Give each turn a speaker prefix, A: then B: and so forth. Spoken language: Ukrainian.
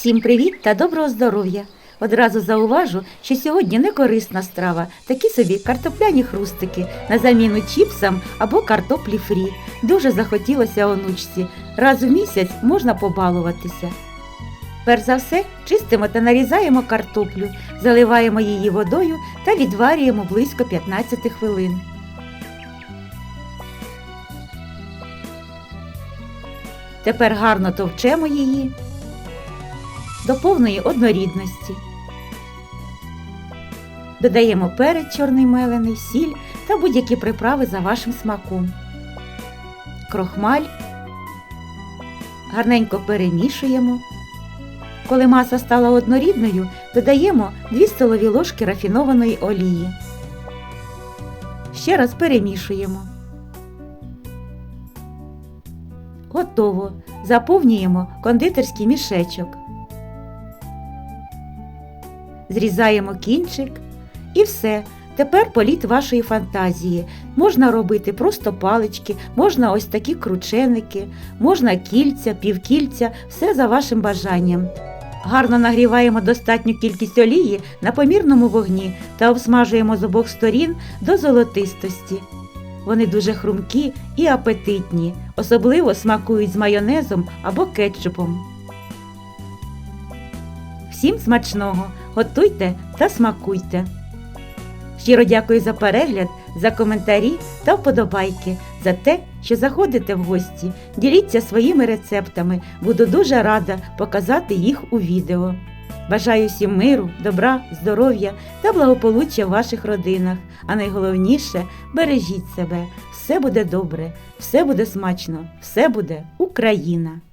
A: Всім привіт та доброго здоров'я! Одразу зауважу, що сьогодні не корисна страва, такі собі картопляні хрустики на заміну чіпсам або картоплі фрі. Дуже захотілося онучці. Раз у місяць можна побалуватися. Перш за все, чистимо та нарізаємо картоплю, заливаємо її водою та відварюємо близько 15 хвилин. Тепер гарно товчемо її до повної однорідності. Додаємо перець чорний мелений, сіль та будь-які приправи за вашим смаком. Крохмаль. Гарненько перемішуємо. Коли маса стала однорідною, додаємо 2 столові ложки рафінованої олії. Ще раз перемішуємо. Готово. Заповнюємо кондитерський мішечок. Зрізаємо кінчик і все. Тепер політ вашої фантазії. Можна робити просто палички, можна ось такі крученики, можна кільця, півкільця, все за вашим бажанням. Гарно нагріваємо достатню кількість олії на помірному вогні та обсмажуємо з обох сторін до золотистості. Вони дуже хрумкі і апетитні, особливо смакують з майонезом або кетчупом. Всім смачного! Готуйте та смакуйте! Щиро дякую за перегляд, за коментарі та вподобайки, за те, що заходите в гості. Діліться своїми рецептами. Буду дуже рада показати їх у відео. Бажаю всім миру, добра, здоров'я та благополуччя в ваших родинах. А найголовніше бережіть себе. Все буде добре, все буде смачно, все буде Україна!